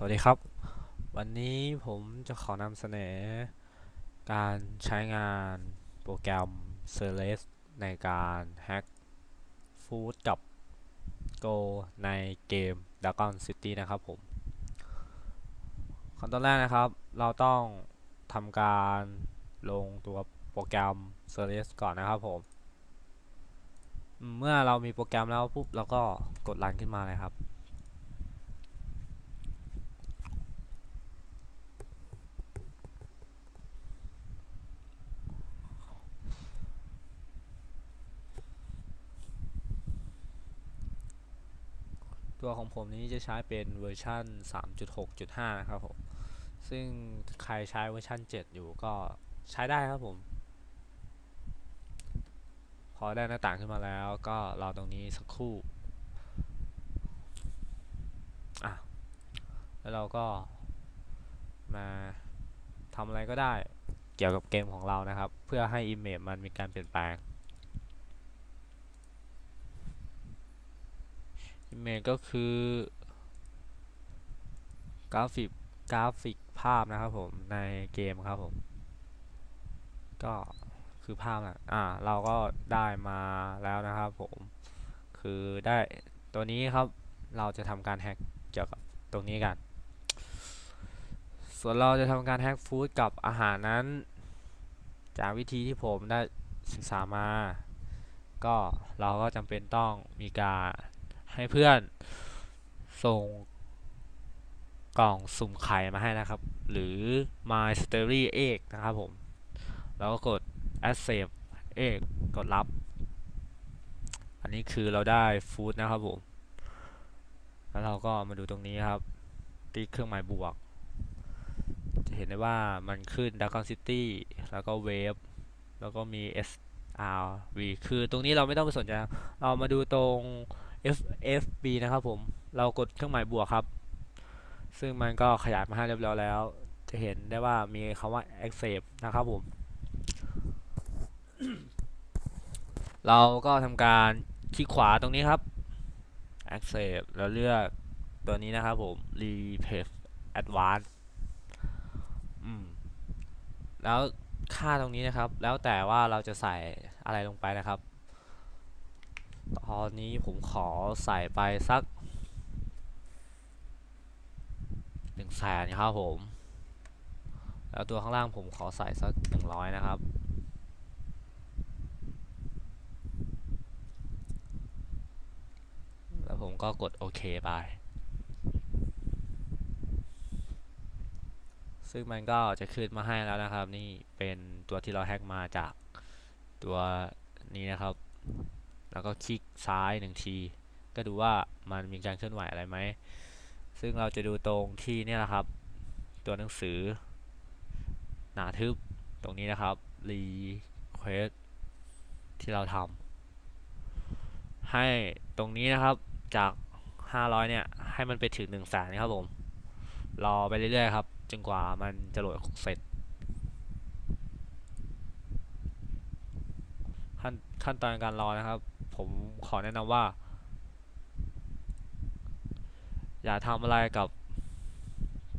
สวัสดีครับ วันนี้ผมจะขอนำเสนอ การใช้งานโปรแกรม c e l e s ในการแฮ็กฟู้ดกับ Go ในเกม Dragon City นะครับผม ขั้นตอนแรกนะครับ เราต้องทำการลงตัวโปรแกรม c e l e s ก่อนนะครับผม เมื่อเรามีโปรแกรมแล้วปุ๊บเราก็กดรันขึ้นมาเลยครับ ตัวของผมนี้จะใช้เป็นเวอร์ชัน3.6.5 นะครับผม ซึ่งใครใช้เวอร์ชัน7 อยู่ก็ใช้ได้ครับผม พอได้หน้าต่างขึ้นมาแล้วก็รอตรงนี้สักครู่อะแล้วเราก็มาทำอะไรก็ได้เกี่ยวกับเกมของเรานะครับ เพื่อให้ Image มันมีการเปลี่ยนแปลง Image ก็คือกราฟิกกราฟิกภาพนะครับผมในเกมครับผม ก็คือภาพนะอ่าเราก็ได้มาแล้วนะครับผมคือได้ตัวนี้ครับเราจะทำการแฮกเกี่ยวกับตรงนี้กัน ส่วนเราจะทำการแฮกฟู้ดกับอาหารนั้น จากวิธีที่ผมได้ศึกษามา ก็เราก็จำเป็นต้องมีการ ให้เพื่อนส่งกล่องสุ่มไข่มาให้นะครับ หรือ my story egg นะครับผม แล้วก็กด accept egg กดรับ อันนี้คือเราได้ฟู้ดนะครับผม แล้วเราก็มาดูตรงนี้ครับ ติ๊กเครื่องหมายบวก จะเห็นได้ว่ามันขึ้น Dragon City แล้วก็ Wave แล้วก็มี SRV คือตรงนี้เราไม่ต้องไปสนใจ เรามาดูตรง FFB นะครับผม เรากดเครื่องหมายบวกครับ ซึ่งมันก็ขยายมาให้เรียบร้อยแล้ว จะเห็นได้ว่ามีคำว่า accept นะครับผม เราก็ทำการคลิกขวาตรงนี้ครับ accept แล้วเลือกตัวนี้นะครับผม replace advanced แล้วค่าตรงนี้นะครับ แล้วแต่ว่าเราจะใส่อะไรลงไปนะครับ ตอนนี้ผมขอใส่ไปสักหนึ่งแสนครับผม แล้วตัวข้างล่างผมขอใส่สักหนึ่งร้อยนะครับ แล้วผมก็กดโอเคไป ซึ่งมันก็จะขึ้นมาให้แล้วนะครับ นี่เป็นตัวที่เราแฮกมาจากตัวนี้นะครับ แล้วก็คลิกซ้ายหนึ่งที ก็ดูว่ามันมีการเคลื่อนไหวอะไรไหม ซึ่งเราจะดูตรงที่นี่แหละครับ ตัวหนังสือ หนาทึบตรงนี้นะครับ request ที่เราทำให้ตรงนี้นะครับจาก 500 เนี่ย ให้มันไปถึง1 0 0 0 0แสนครับผม รอไปเรื่อยๆครับ จนกว่ามันจะโหลดเสร็จ ขั้นขั้นตอนการรอนะครับ ผมขอแนะนำว่า อย่าทำอะไรกับ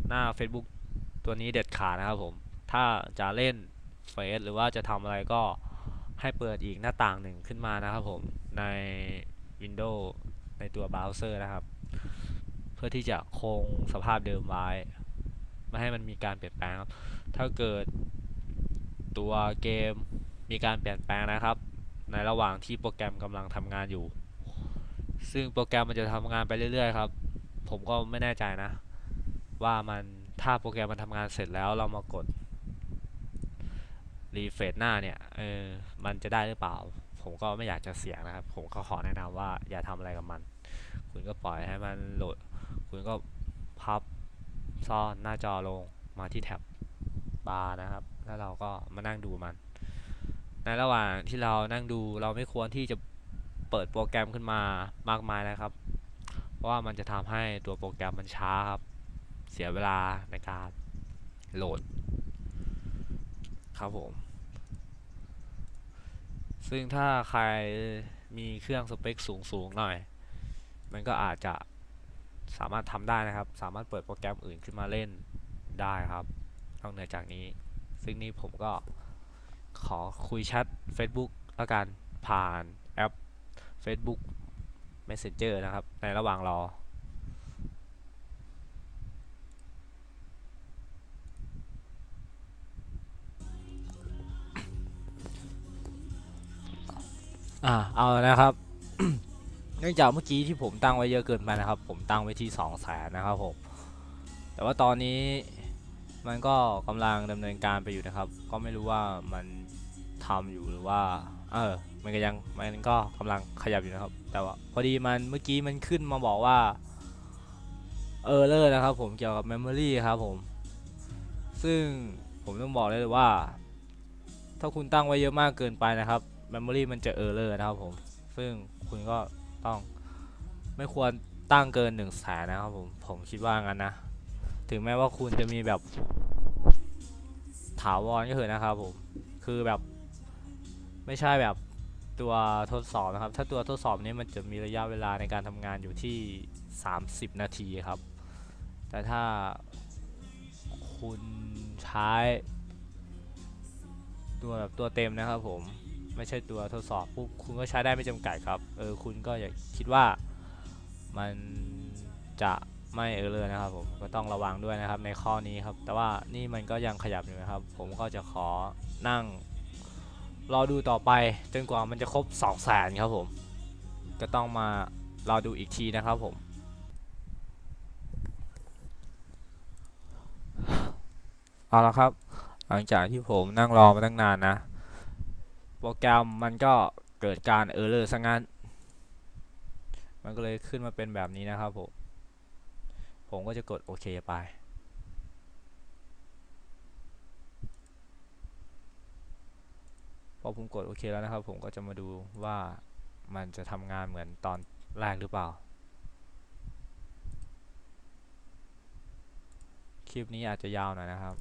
หน้า Facebook ตัวนี้เด็ดขาดนะครับผม ถ้าจะเล่นเฟซหรือว่าจะทำอะไรก็ให้เปิดอีกหน้าต่างหนึ่งขึ้นมานะครับผม ใน Windows ในตัวเบราว์เซอร์นะครับ เพื่อที่จะคงสภาพเดิมไว้ ไม่ให้มันมีการเปลี่ยนแปลงครับ ถ้าเกิดตัวเกมมีการเปลี่ยนแปลงนะครับ ในระหว่างที่โปรแกรมกำลังทำงานอยู่ ซึ่งโปรแกรมมันจะทำงานไปเรื่อยๆครับ ผมก็ไม่แน่ใจนะ ว่ามันถ้าโปรแกรมมันทำงานเสร็จแล้วเรามากดรีเฟรชหน้าเนี่ยเออมันจะได้หรือเปล่า ผมก็ไม่อยากจะเสี่ยงนะครับ ผมก็ขอแนะนำว่าอย่าทำอะไรกับมัน คุณก็ปล่อยให้มันโหลด คุณก็พับซ่อนหน้าจอลงมาที่แท็บ บาร์นะครับ แล้วเราก็มานั่งดูมัน ในระหว่างที่เรานั่งดูเราไม่ควรที่จะเปิดโปรแกรมขึ้นมามากมายนะครับ เพราะว่ามันจะทำให้ตัวโปรแกรมมันช้าครับ เสียเวลาในการโหลด ครับผม ซึ่งถ้าใครมีเครื่องสเปคสูงๆหน่อย มันก็อาจจะสามารถทำได้นะครับ สามารถเปิดโปรแกรมอื่นขึ้นมาเล่นได้ครับนอกเหนือจากนี้ ซึ่งนี่ผมก็ ขอคุยแชท Facebook แล้วกันผ่านแอป Facebook Messenger นะครับ ในระหว่างรออ่าเอานะครับ เนื่องจากเมื่อกี้ที่ผมตั้งไว้เยอะเกินไปนะครับ ผมตั้งไว้ที่สองแสนนะครับผมแต่ว่าตอนนี้มันก็กำลังดำเนินการไปอยู่นะครับ ก็ไม่รู้ว่ามัน ทำอยู่หรือว่า เออ มันก็ยังมันก็กำลังขยับอยู่นะครับ แต่ว่าพอดีมันเมื่อกี้มันขึ้นมาบอกว่าเออเลอร์นะครับผมเกี่ยวกับ Memory ครับผม ซึ่งผมต้องบอกเลยว่า ถ้าคุณตั้งไว้เยอะมากเกินไปนะครับ Memory มันจะเออเลอร์นะครับผม ซึ่งคุณก็ต้องไม่ควรตั้งเกิน1นึ่งแสนนะครับผม ผมคิดว่างั้นนะ ถึงแม้ว่าคุณจะมีแบบถาวรก็เถอะนะครับผม คือแบบ ไม่ใช่แบบตัวทดสอบนะครับ ถ้าตัวทดสอบนี้มันจะมีระยะเวลาในการทำงานอยู่ที่ 30 นาทีครับ แต่ถ้าคุณใช้ตัวแบบตัวเต็มนะครับผมไม่ใช่ตัวทดสอบปุ๊บคุณก็ใช้ได้ไม่จำกัดครับเออคุณก็อย่าคิดว่ามันจะไม่เออเลยนะครับผมก็ต้องระวังด้วยนะครับในข้อนี้ครับ แต่ว่านี่มันก็ยังขยับอยู่นะครับ ผมก็จะขอนั่ง รอดูต่อไปจนกว่ามันจะครบ2 0 0แสนครับผมก็ต้องมารอดูอีกทีนะครับผม เอาละครับ หลังจากที่ผมนั่งรอมาตั้งนานนะ โปรแกรมมันก็เกิดการเออร์เลอร์ซะงั้น มันก็เลยขึ้นมาเป็นแบบนี้นะครับผม ผมก็จะกดโอเคไป พอผมกดโอเคแล้วนะครับ ผมก็จะมาดูว่ามันจะทำงานเหมือนตอนแรกหรือเปล่า คลิปนี้อาจจะยาวหน่อยนะครับ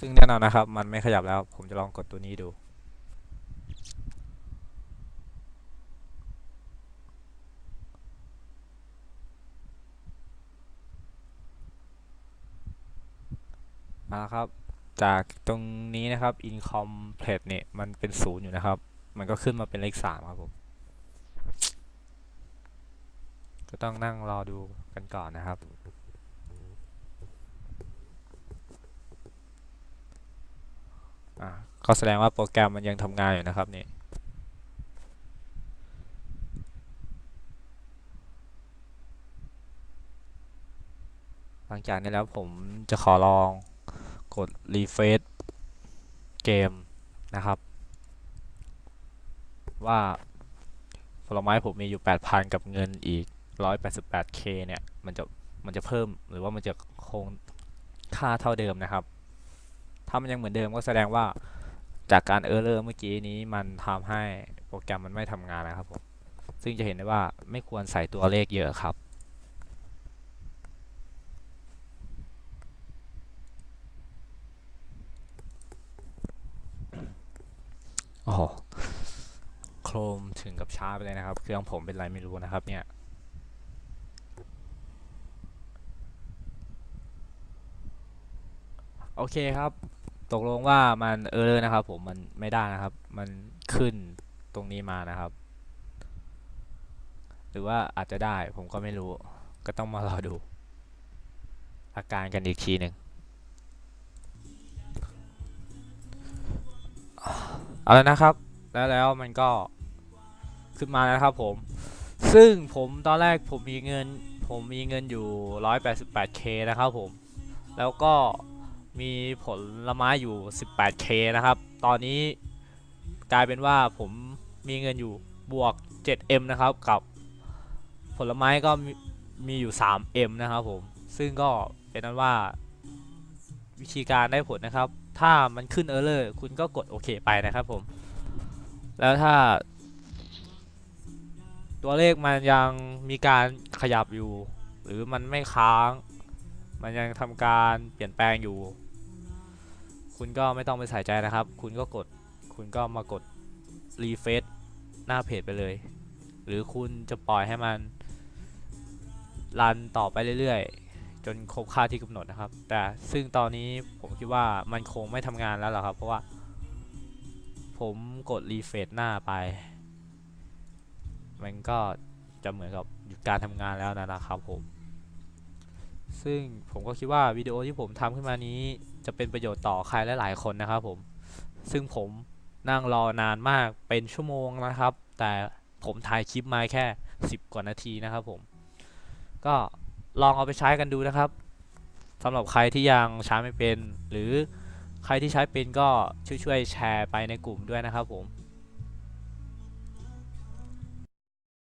ซึ่งแน่นอนนะครับ มันไม่ขยับแล้ว ผมจะลองกดตัวนี้ดู มาล้วครับ จากตรงนี้นะครับ incomplete เนี่ย มันเป็นศูนย์อยู่นะครับ มันก็ขึ้นมาเป็นเลขสามครับผม ก็ต้องนั่งรอดูกันก่อนนะครับอ่าก็แสดงว่าโปรแกรมมันยังทำงานอยู่นะครับนี่หลังจากนี้แล้วผมจะขอลอง กดรีเฟรชเกมนะครับ ว่าผลไม้ผมมีอยู่ 8,000 กับเงินอีก 188k เนี่ย มันจะมันจะเพิ่มหรือว่ามันจะคงค่าเท่าเดิมนะครับ ถ้ามันยังเหมือนเดิมก็แสดงว่าจากการเออร์เลอร์เมื่อกี้นี้มันทำให้โปรแกรมมันไม่ทำงานนะครับผมซึ่งจะเห็นได้ว่าไม่ควรใส่ตัวเลขเยอะครับ โอ้โหโครมถึงกับช้าไปเลยนะครับ เครื่องผมเป็นไรไม่รู้นะครับ เนี่ยโอเคครับ ตกลงว่ามันเออร์นะครับ ผมมันไม่ได้นะครับ มันขึ้นตรงนี้มานะครับ หรือว่าอาจจะได้ผมก็ไม่รู้ ก็ต้องมารอดู อาการกันอีกทีหนึ่ง เอาแล้วนะครับ แล้วแล้วมันก็ขึ้นมาแล้วครับผม ซึ่งผมตอนแรกผมมีเงิน ผมมีเงินอยู่ 188k นะครับผม แล้วก็มีผลไม้อยู่ 18k นะครับ ตอนนี้กลายเป็นว่าผมมีเงินอยู่บวก 7m นะครับ กับผลไม้ก็มีมีอยู่ 3m นะครับผม ซึ่งก็เป็นนั้นว่าวิธีการได้ผลนะครับ ถ้ามันขึ้นเออร์เลอร์คุณก็กดโอเคไปนะครับผม แล้วถ้า ตัวเลขมันยังมีการขยับอยู่ หรือมันไม่ค้าง มันยังทำการเปลี่ยนแปลงอยู่ คุณก็ไม่ต้องไปใส่ใจนะครับ คุณก็กดคุณก็มากดรีเฟซหน้าเพจไปเลย หรือคุณจะปล่อยให้มันรันต่อไปเรื่อยๆ จนครบค่าที่กำหนดนะครับ แต่ซึ่งตอนนี้ผมคิดว่ามันคงไม่ทำงานแล้วหรอครับ เพราะว่า ผมกดรีเฟซหน้าไป มันก็จะเหมือนกับหยุดการทำงานแล้วนะครับผม ซึ่งผมก็คิดว่าวิดีโอที่ผมทำขึ้นมานี้ จะเป็นประโยชน์ต่อใครหลายๆคนนะครับผม ซึ่งผมนั่งรอนานมากเป็นชั่วโมงนะครับ แต่ผมถ่ายคลิปมาแค่ 10 กว่านาทีนะครับผม ก็ ลองเอาไปใช้กันดูนะครับสำหรับใครที่ยังใช้ไม่เป็น หรือใครที่ใช้เป็นก็ช่วยๆแชร์ไปในกลุ่มด้วยนะครับผม